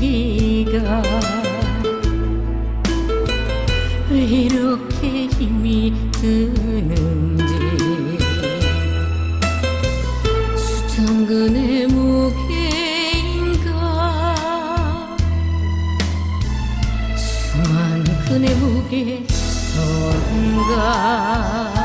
무기가 왜 이렇게 힘이 드는지. 수정근의 무게인가? 수만 근의 무게 전가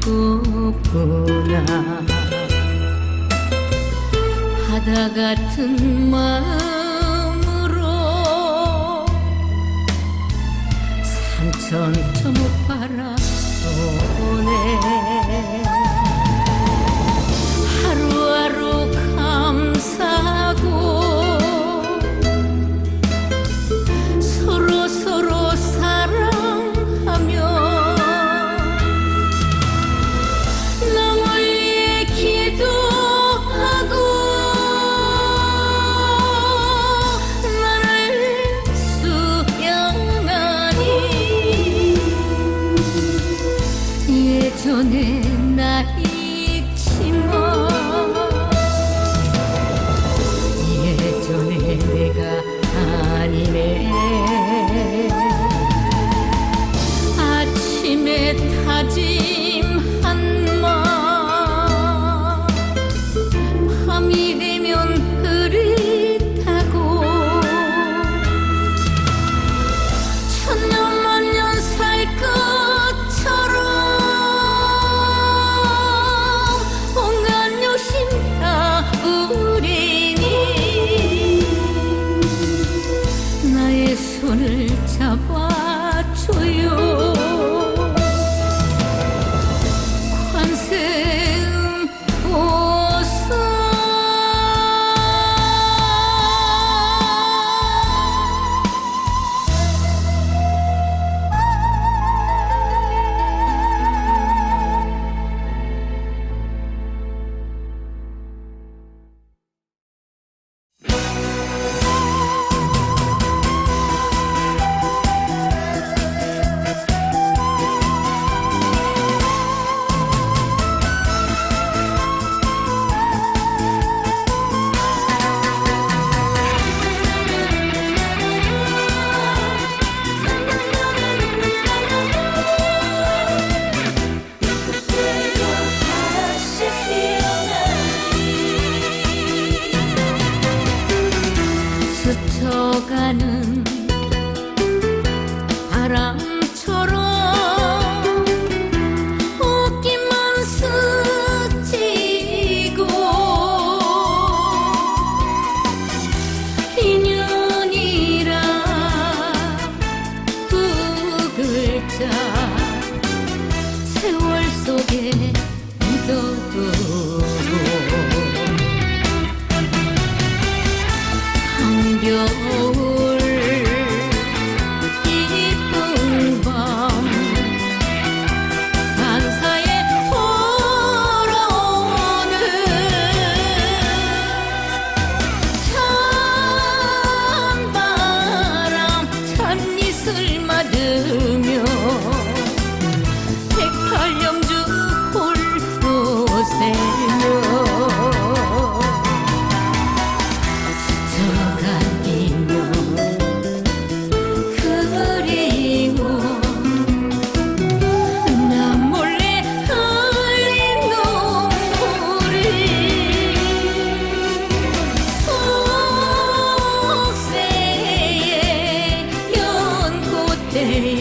즐겁구나. 바다 같은 마음으로 삼천천 못 바라보네 손에 세월 속에 묻어도 day.